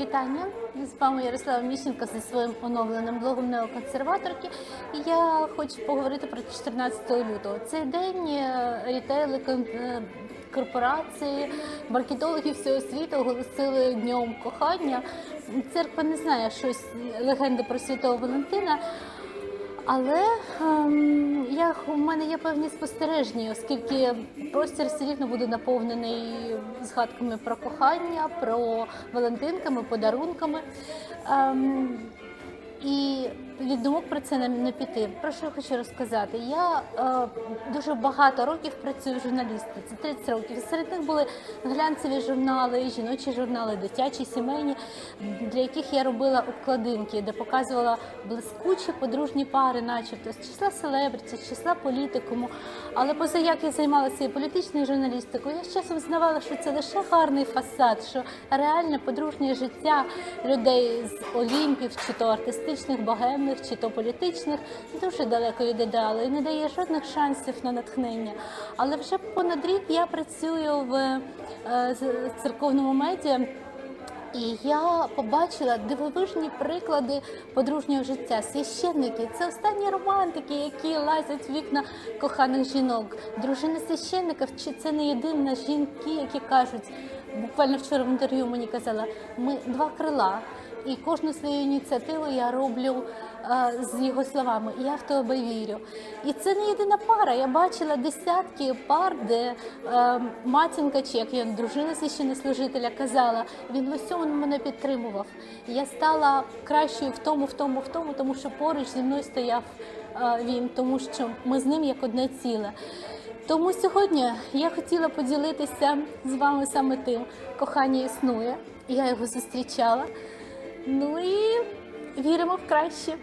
Вітання з вами Ярослава Міщенко зі своїм оновленим блогом неоконсерваторки. Я хочу поговорити про 14 лютого. Цей день е, рітейли е, корпорації, маркетологи всього світу оголосили днем кохання. Церква не знає щось легенди про святого Валентина. Але ем, я, у мене є певні спостереження, оскільки простір все рівно буде наповнений згадками про кохання, про валентинками, подарунками. Ем, і від думок про це не, не піти. Про що я хочу розказати? Я е, дуже багато років працюю в журналістиці, 30 років. Серед них були глянцеві журнали, жіночі журнали, дитячі, сімейні, для яких я робила обкладинки, де показувала блискучі подружні пари, начебто з числа селебриті, з числа політикуму. Але поза як я займалася і політичною журналістикою, я з часом знавала, що це лише гарний фасад, що реальне подружнє життя людей з Олімпів, чи то артистичних, богемних, чи то політичних, дуже далеко від ідеалу і не дає жодних шансів на натхнення. Але вже понад рік я працюю в е, церковному медіа. І я побачила дивовижні приклади подружнього життя. Священники це останні романтики, які лазять в вікна коханих жінок. Дружина священника чи це не єдина жінки, які кажуть. Буквально вчора в інтерв'ю мені казала, ми два крила, і кожну свою ініціативу я роблю е, з його словами. Я в тебе вірю. І це не єдина пара. Я бачила десятки пар, де е, матінка, чи як я дружина священнослужителя казала, він в усьому мене підтримував. Я стала кращою в тому, в тому, в тому, тому що поруч зі мною стояв е, він, тому що ми з ним як одне ціле. Тому сьогодні я хотіла поділитися з вами саме тим. Кохання існує, я його зустрічала. Ну і віримо в краще.